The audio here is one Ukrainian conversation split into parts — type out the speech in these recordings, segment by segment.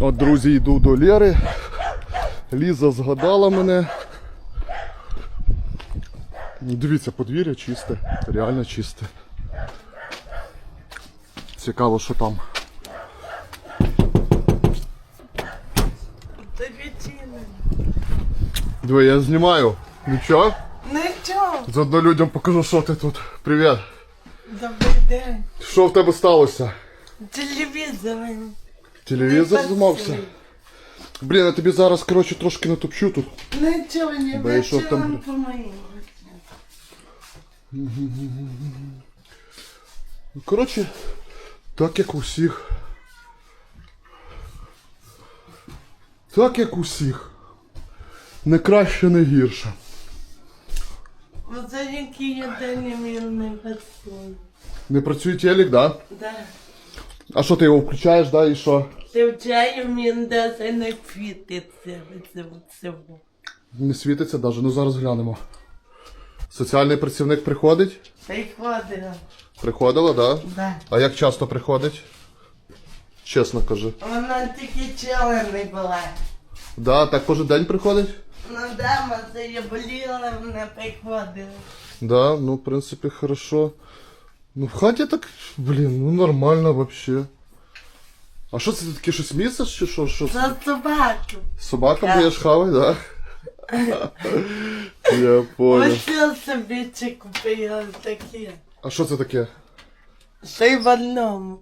От, друзі, йду до Лєри. Ліза згадала мене. Дивіться, подвір'я чисте, реально чисте. Цікаво, що там. Диви, я знімаю. Нічого? Нічого. Заодно людям покажу, що ти тут. Привіт. Добрий день. Що в тебе сталося? Телевізор. Телевізор зламався? Блін, я тобі зараз, коротше, трошки натопчу тут. Нічого не Бо я бачила там-. Ну, Коротше, так як у всіх. Так як у всіх. Не краще, не гірше. Оце який я день мір не. Не працює телек, да? Да. А що ти його включаєш, да, і що? Вчаю мені даже не квітиться всього. Не світиться навіть, ну зараз глянемо. Соціальний працівник приходить? Приходила. Приходила, да? Да. А як часто приходить? Чесно кажи. Вона тільки чела не була. Да, так кожен день приходить? Ну дама це я боліла, вона приходила. Да, ну, в принципі, хорошо. Ну, в хаті так, блін, ну нормально вообще. А що це ти таке щось місяць чи що? що? це? За собаку. Собака будеш хавати, да? Я понял. Ось я собі чи купила таке. А що це таке? Ще й в одному.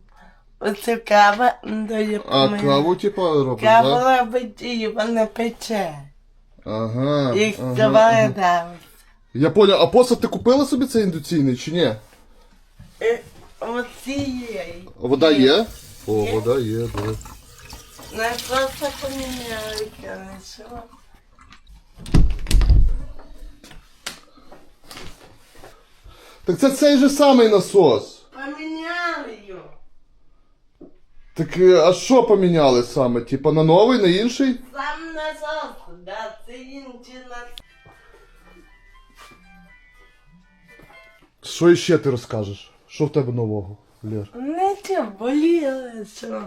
Оце кава дає А каву, типа, робиш, да? робить і вона пече. Ага. І ага, вставає ага. Я понял, а посад ти купила собі цей індуційний чи ні? І Оцієї. Вода є? О, вода є, да. На просто поміняли, конечно. Так це цей же самий насос. Поміняли його. Так е, а що поміняли саме? Типа на новий, на інший? Сам насос, да, це інший насос. Що іще ти розкажеш? Що в тебе нового, Лєр? Нічого, боліли, що.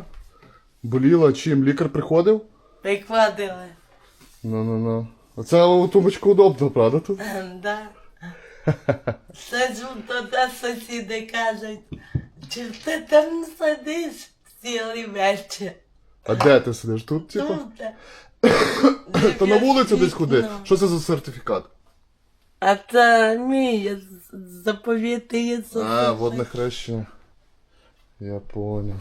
Боліла чим? Лікар приходив? Прикладили. Ну-ну-ну. Оце у тумбочку удобно, правда тут? Да. Сиджу туди, сусіди кажуть, чи ти там сидиш цілий вечір? А де ти сидиш? Тут, типа? Тут. Та на вулицю десь ходи. Що це за сертифікат? А це мій заповіти Ісуса. А, водне хрещення. Я понял.